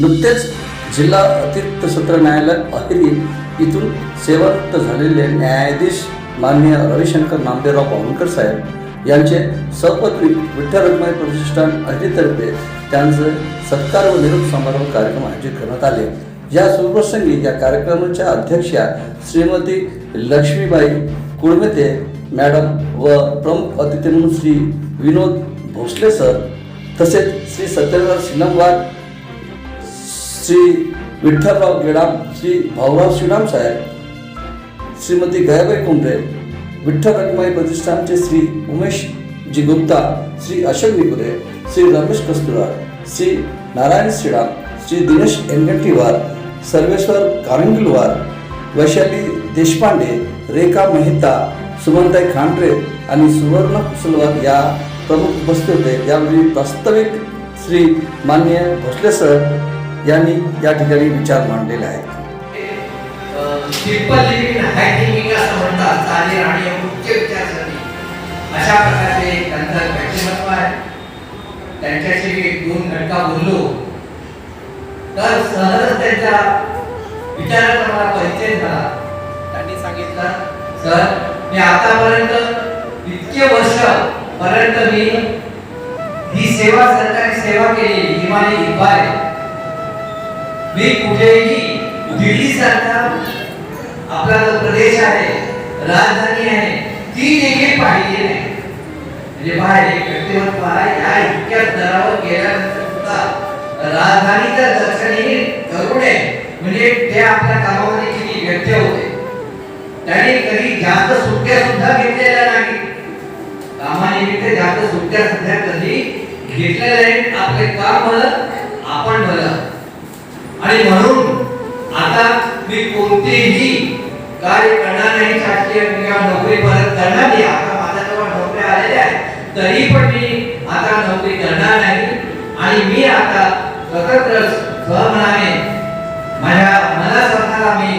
नुकतेच जिल्हा अतिरिक्त सत्र न्यायालय अहिरी इथून सेवानिवृत्त झालेले न्यायाधीश माननीय रविशंकर नामदेवराव बावनकर साहेब यांचे सपत्नी विठ्ठल रखमाई प्रतिष्ठान अहिरीतर्फे त्यांचे सत्कार व निरोप समारोह कार्यक्रम आयोजित करण्यात आले. या सुप्रसंगी या कार्यक्रमाच्या अध्यक्षा श्रीमती लक्ष्मीबाई कुळमेते मॅडम व प्रमुख अतिथी म्हणून श्री विनोद भोसले सर तसेच श्री सत्यनारायण सिनमवार श्री विठ्ठलराव गेडाम श्री भाऊराव श्रीराम साहेब श्रीमती गयाबाई कुंभरे विठ्ठल रखमाई प्रतिष्ठानचे श्री उमेश जी गुप्ता श्री अशोक निकुरे श्री रमेश कस्तुरार श्री नारायण श्रीराम श्री दिनेश एनगट्टीवार सर्वेश्वर कारंगिलवार वैशाली देशपांडे रेखा मेहता सुमनताई खांडरे आणि सुवर्ण कुसलवार या प्रमुख उपस्थित होते. यावेळी प्रास्ताविक श्री मान्य भोसले सर यांनी या ठिकाणी विचार मांडलेले आहेत. सिंपल लिव्हिंग हाय थिंकिंग अशा प्रकारचे त्यांचं व्यक्तिमत्व आहे. त्यांच्याशी मी दोन घटका बोललो. तर सहजच त्यांच्या विचाराचा मला परिचय झाला. त्यांनी सांगितलं सर मी आतापर्यंत इतके वर्ष पर्यंत मी ही सेवा सरकारी सेवा केली ही माझी हिंबा आहे. मी कुठेही दिल्ली सारखा आपला जो प्रदेश आहे राजधानी आहे ती देखील पाहिली नाही. म्हणजे बाहेर एक व्यक्तिमत्व आहे या इतक्या दरावर गेल्यानंतर सुद्धा राजधानीच्या दर्शनी करून आहे म्हणजे ते आपल्या कामामध्ये किती व्यक्ती होते. त्यांनी कधी जास्त सुट्ट्या सुद्धा घेतलेल्या नाही कामानिमित्त जास्त सुट्ट्या सुद्धा कधी घेतलेल्या नाहीत. आपले काम भलं आपण भलं. आणि म्हणून आता मी कोणतेही कार्य करणार नाही शासकीय किंवा नोकरी परत करणार नाही. आता माझ्याजवळ नोकऱ्या आलेल्या आहेत. तरी पण मी आता नोकरी करणार नाही. आणि मी आता स्वतंत्र सहमनाने माझ्या मला स्वतःला मी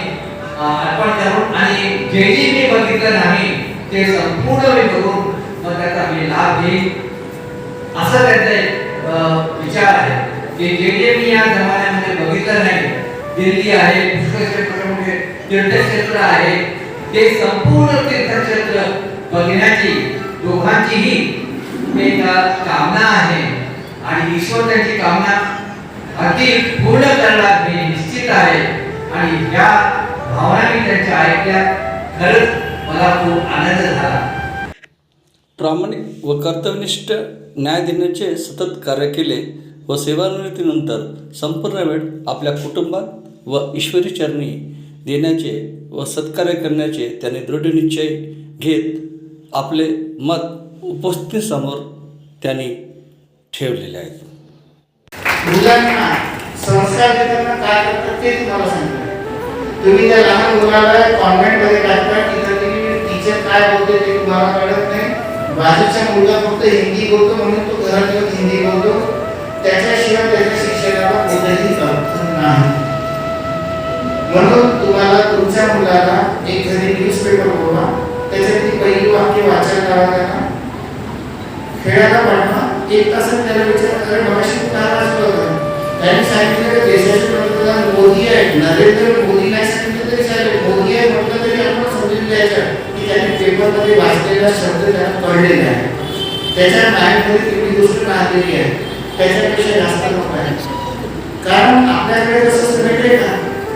अर्पण करून आणि जे जे मी बघितलं नाही ते संपूर्ण मी बघून मग त्याचा मी लाभ घेईन. असं त्यांचा अं, विचार आहे. की जे जे मी या जमान्यात बघितलं नाही. दिल्ली आहे पुष्कळ म्हणजे तीर्थक्षेत्र आहे. ते संपूर्ण तीर्थक्षेत्र बघण्याची दोघांचीही एक कामना आहे. आणि ईश्वर त्यांची कामना अगदी पूर्ण करणार हे निश्चित आहे. आणि या भावना मी त्यांच्या ऐकल्या खरंच मला खूप आनंद झाला. प्रामाणिक व कर्तव्यनिष्ठ न्याय देण्याचे सतत कार्य केले व सेवानिवृत्तीनंतर संपूर्ण वेळ आपल्या कुटुंबात व ईश्वरी चरणी देण्याचे व सत्कार्य करण्याचे त्यांनी दृढनिश्चय घेत आपले मत उपस्थितीसमोर त्यांनी ठेवलेले आहेत. मुलांना संस्कार देताना काय करतात ते तुम्हाला तुम्ही त्या लहान मुलाला कॉन्व्हेंटमध्ये टाकता तिथं टीचर काय बोलते ते तुम्हाला कळत नाही. बाजूचा मुलगा फक्त हिंदी बोलतो म्हणून तो घरात येऊन हिंदी बोलतो. त्याच्याशिवाय त्याच्या शिक्षणाला कुठेही अर्थ नाही. म्हणून तुम्हाला तुमच्या मुलाला एक घरी न्यूजपेपर बोला त्याच्यातली पहिली वाक्य वाचायला लावा त्यांना. खेळायला पाठवा. एक तासात त्याला विचार अरे मगाशी तू बघा त्यांनी सांगितलं देशाचे पंतप्रधान मोदी आहेत. नरेंद्र मोदी नाही सांगितलं तरी चालेल. मोदी आहे म्हटलं तरी आपण समजून द्यायचं की त्यांनी पेपरमध्ये वाचलेला शब्द त्यांना कळलेला आहे. त्याच्या माइंडमध्ये तुम्ही गोष्ट राहलेली आहे त्याच्यापेक्षा जास्त लोक आहेत कारण आपल्याकडे कसं सगळे का?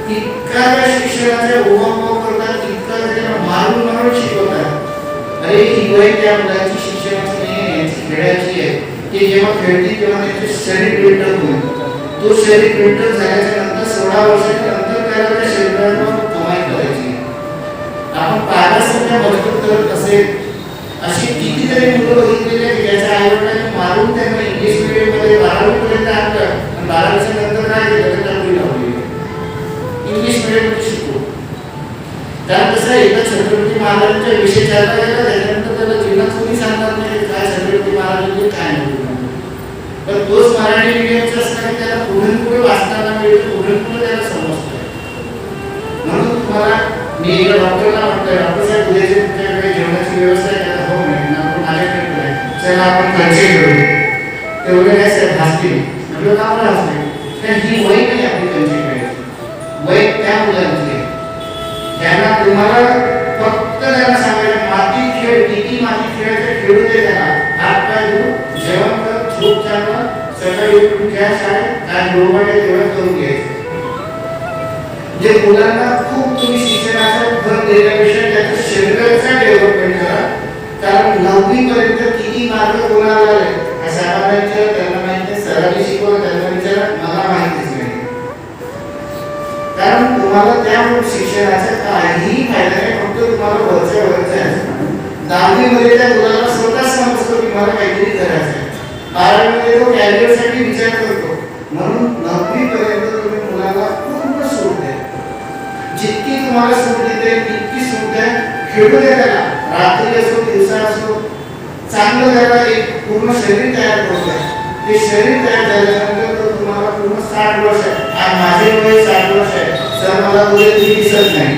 इतका त्या शिक्षणाचा ओवाम करतात इतका त्याला मारून मारून शिकवतात. अरे ही वय त्या मुलाची शिक्षणाची नाही आहे यांची खेळाची आहे. ते जेव्हा खेळते तेव्हा त्याचे शरीर बिल्डअप होईल. तो शरीर बिल्डअप झाल्याच्यानंतर सोळा वर्षाच्या नंतर त्याला त्या शरीरावर कमाई करायची. आपण पाहिला सध्या मजबूत करत असेल अशी कितीतरी मुलं बघितलेले आहेत की ज्याच्या आईवडिलांनी मारून त्यांना इंग्लिश मिडियममध्ये बारावीपर्यंत आणलं. आणि बारावीच्या नंतर काय केलं? तर दहावी लावली इंग्लिश मिडियममध्ये शिकू कारण कसं एकदा छत्रपती महाराजांच्या विषय चालला गेला त्याच्यानंतर त्याला जीवनात कोणी सांगणार नाही काय छत्रपती महाराजांचे काय नाही पण तोच मराठी मीडियमचा असताना त्याला पुढे वाचताना मिळतो पुढे त्याला समजतो. म्हणून तुम्हाला मी एका डॉक्टरला म्हणतोय डॉक्टर साहेब उद्याच्या तुमच्याकडे जेवणाची व्यवस्था आहे त्याला आपण कन्सिडर करू तेवढे काय साहेब हसतील म्हटलं का मला हसतील तर ही वय नाही आपली कन्सिडर खेळायची वय त्या मुलांची आहे. त्यांना तुम्हाला फक्त त्यांना सांगायचं माती खेळ किती माती खेळायचं खेळू दे त्यांना. हात पाय धुवून जेवण कर झोप चालवा सकाळी उठून घ्या शाळेत काय बरोबर आहे तेवढं करून घ्यायचं. जे मुलांना खूप तुम्ही शिक्षणाचा भर देण्यापेक्षा त्याचं शरीराचा डेव्हलपमेंट करा. कारण नववी पर्यंत किती मार्ग कोणाला आले या साहेबांना विचारा त्यांना माहिती नाही सरांनी शिकवलं त्यांना विचार मला माहितीच नाही. कारण तुम्हाला त्या शिक्षणाचा काहीही फायदा नाही फक्त तुम्हाला वरच्या वरच्या दहावी मध्ये त्या मुलाला स्वतः समजतो की मला काहीतरी करायचं आहे. बारावीमध्ये तो कॅरियरसाठी विचार करतो. म्हणून नववी पर्यंत तुम्ही मुलाला पूर्ण सूट द्या. जितकी तुम्हाला सूट देते तितकी सूट द्या. खेळू द्या त्याला. रात्री असो दिवसा असो चांगलं त्याला एक पूर्ण शरीर तयार करू द्या ते शरीर तयार झाल्यानंतर तो तुम्हाला पूर्ण साठ वर्ष आहे. आज माझे वय साठ वर्ष आहे. सर मला उद्या ती दिसत नाही.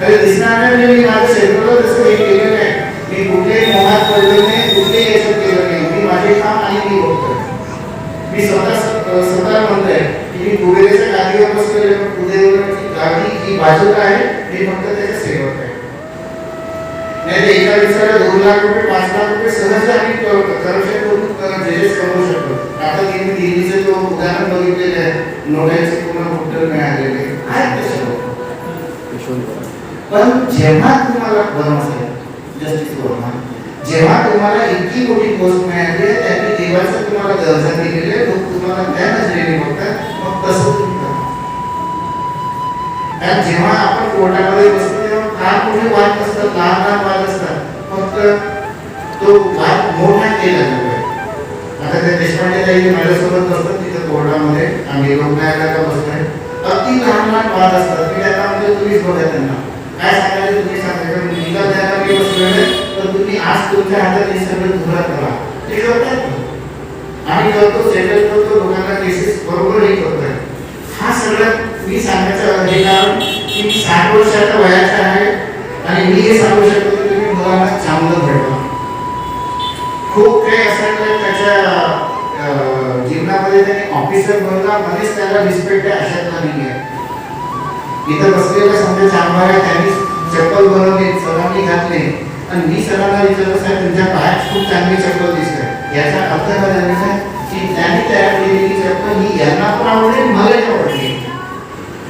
तरी दिसणार नाही म्हणजे मी माझ्या शरीराला तसं हे केलं नाही मी कुठल्याही मोहात पडलो नाही कुठल्याही याच्यात केलं नाही. मी माझे काम आणि मी बघतोय मी स्वतः स्वतः म्हणतोय की मी कुबेरेच्या गादीवर बसलेलो आहे, गादी ही बाजूला आहे. मी फक्त त्याच्या सेवक आहे. नाही एका दिवसाला दोन लाख रुपये, पाच लाख रुपये सहज आम्ही करप्शन करून जेजेस कमवू शकतो आता तुम्ही दिल्लीचं तो उदाहरण बघितलेलं आहे नोट्यांचे पूर्ण कुठं मिळालेले आहेत लोक पण जेव्हा तुम्हाला बनवते जस्टिस वर्मा जेव्हा तुम्हाला इतकी मोठी पोस्ट मिळाली आहे त्यांनी देवाचं तुम्हाला दर्शन दिलेलं आहे लोक तुम्हाला त्या नजरेने बघतात मग तसं तुम्ही करा जेव्हा आपण कोर्टामध्ये बसतो तेव्हा फार मोठे वाद नसतात लहान वाद मोठा केला जातोय आता त्या देशपांडे ताई माझ्यासोबत बसतात तिथं कोर्टामध्ये आम्ही लोक न्यायालयाला बसतोय अगदी लहान लहान वाद असतात मी त्यांना म्हणजे तुम्हीच बघा त्यांना काय सांगायचं तुम्ही सांगायचं मुलगा द्यायला मी बसलेले तर तुम्ही आज तुमच्या हातात हे सगळं धुरा करा ते करतात आम्ही करतो सेटल करतो लोकांना केसेस बरोबर हे करतोय हा सगळ्यात मी सांगायचं हे कारण की मी साठ वर्षाच्या वयाचा आहे आणि मी हे सांगू शकतो की तुम्ही मुलांना चांगलं घडवा खूप काही असं म्हणजे त्याच्या अं, जीवनामध्ये त्याने ऑफिसर बनला मध्येच त्याला रिस्पेक्ट आहे अशातला नाही आहे इथं बसलेला समजा चांगला आहे त्यांनी चप्पल बनवली सरांनी घातले आणि मी सरांना विचारलं साहेब तुमच्या पायात खूप चांगली चप्पल दिसते. याचा अर्थ काय झालेला की त्यांनी तयार केलेली चप्पल ही यांना पण आवडली मलाही आवडली.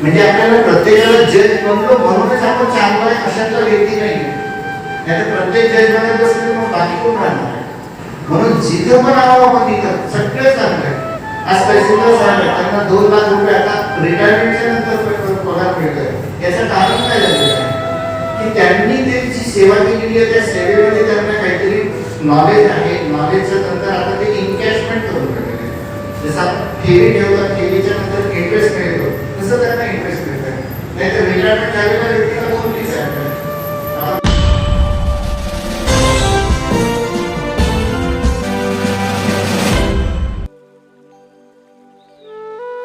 म्हणजे आपल्याला प्रत्येकाला जज बनलो म्हणूनच आपण चांगला आहे अशातला व्यक्ती नाही. नाही प्रत्येक जज बनत बसले मग बाकी कोण राहणार? म्हणून जिथं पण आवा मग तिथं सगळे चांगलं आज तहसीलदार साहेब त्यांना दोन लाख रुपये आता रिटायरमेंटच्या नंतर पगार मिळतोय. याचं कारण काय झालेलं आहे? की त्यांनी त्यांची सेवा केलेली आहे त्या सेवेमध्ये त्यांना काहीतरी नॉलेज आहे. नॉलेजचं नंतर आता ते इन्कॅशमेंट करून टाकलेलं जसं आपण ठेवी ठेवतात ठेवीच्या नंतर इंटरेस्ट मिळतो तसं त्यांना इंटरेस्ट